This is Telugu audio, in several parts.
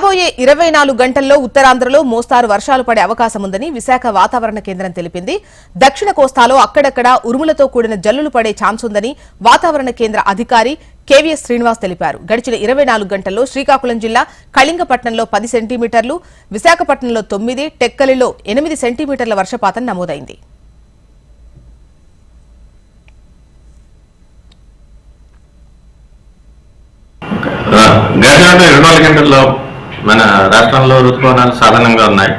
రాబోయే ఇరవై నాలుగు గంటల్లో ఉత్తరాంధ్రలో మోస్తారు వర్షాలు పడే అవకాశం ఉందని విశాఖ వాతావరణ కేంద్రం తెలిపింది. దక్షిణ కోస్తాలో అక్కడక్కడ ఉరుములతో కూడిన జల్లులు పడే ఛాన్స్ ఉందని వాతావరణ కేంద్ర అధికారి కేవీఎస్ శ్రీనివాస్ తెలిపారు. గడిచిన ఇరవై నాలుగు గంటల్లో శ్రీకాకుళం జిల్లా కళింగపట్నంలో పది సెంటీమీటర్లు విశాఖపట్నంలో తొమ్మిది టెక్కలిలో ఎనిమిది సెంటీమీటర్ల వర్షపాతం నమోదైంది. గడిచిన ఇరవై నాలుగు గంటల్లో మన రాష్ట్రంలో ఋతుపవనాలు సాధారణంగా ఉన్నాయి.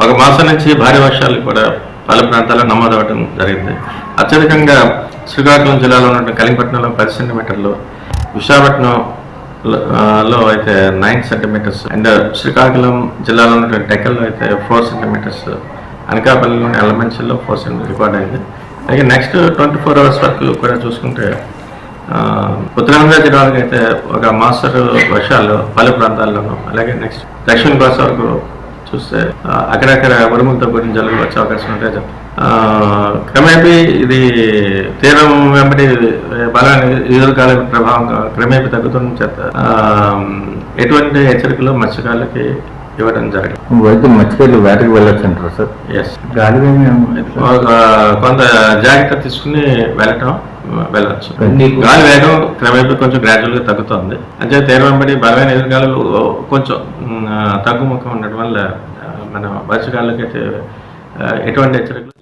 ఒక మాసం నుంచి భారీ వర్షాలు కూడా పలు ప్రాంతాల్లో నమోదవడం జరిగింది. అత్యధికంగా శ్రీకాకుళం జిల్లాలో ఉన్న కలింగపట్నంలో పది సెంటీమీటర్లు విశాఖపట్నం లో- అయితే నైన్ సెంటీమీటర్స్ అండ్ శ్రీకాకుళం జిల్లాలో ఉన్నటువంటి టెక్కల్లో అయితే ఫోర్ సెంటీమీటర్స్ అనకాపల్లిలోని ఎలమెంట్స్లో ఫోర్ సెంటీమీటర్ రికార్డ్ అయింది. అలాగే నెక్స్ట్ ట్వంటీ ఫోర్ అవర్స్ వరకు కూడా చూసుకుంటే ఉత్తరాంధ్ర జిల్లాలకు అయితే ఒక మాస్టర్ వర్షాలు పలు ప్రాంతాల్లోనూ అలాగే నెక్స్ట్ దక్షిణ కోస్తా వరకు చూస్తే అక్కడక్కడ ఉరుములతో కూడిన జలుబు వచ్చే అవకాశం ఉంటే చెప్తాను. క్రమేపీ ఇది తీరం వెంబడి బలమైన ఈదురుగాలి ప్రభావం క్రమేపీ తగ్గుతున్న చేత ఎటువంటి హెచ్చరికలు మత్స్యకారులకి ఇవ్వడం జరిగింది. అయితే మర్చిపోయి వేటకి వెళ్ళొచ్చు అంటారు సార్. ఎస్ గాలి కొంత జాగ్రత్త తీసుకుని వెళ్ళటం. వెళ్ళచ్చు. గాలి వేగం క్రమేపీ కొంచెం గ్రాడ్యువల్గా తగ్గుతుంది. అంటే తీరం వెంబడి బలమైన ఎదురుగాలు కొంచెం తగ్గుముఖం ఉండడం వల్ల మన ఆ, ఎటువంటి హెచ్చరికలు